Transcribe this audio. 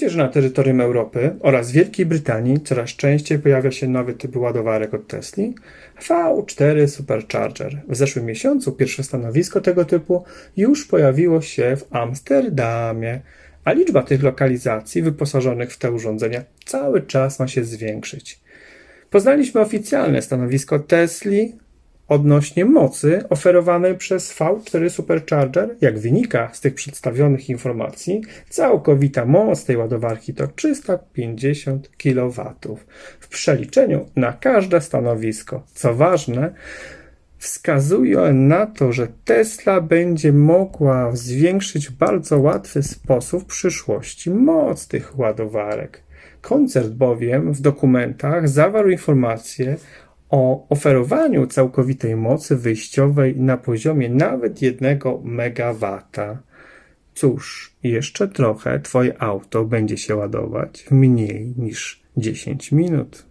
Wiecie, że na terytorium Europy oraz Wielkiej Brytanii coraz częściej pojawia się nowy typ ładowarek od Tesli? V4 Supercharger. W zeszłym miesiącu pierwsze stanowisko tego typu już pojawiło się w Amsterdamie, a liczba tych lokalizacji wyposażonych w te urządzenia cały czas ma się zwiększyć. Poznaliśmy oficjalne stanowisko Tesli odnośnie mocy oferowanej przez V4 Supercharger. Jak wynika z tych przedstawionych informacji, całkowita moc tej ładowarki to 350 kW w przeliczeniu na każde stanowisko. Co ważne, wskazuje na to, że Tesla będzie mogła zwiększyć w bardzo łatwy sposób w przyszłości moc tych ładowarek. Koncert bowiem w dokumentach zawarł informacje o oferowaniu całkowitej mocy wyjściowej na poziomie nawet 1 MW. Cóż, jeszcze trochę Twoje auto będzie się ładować w mniej niż 10 minut.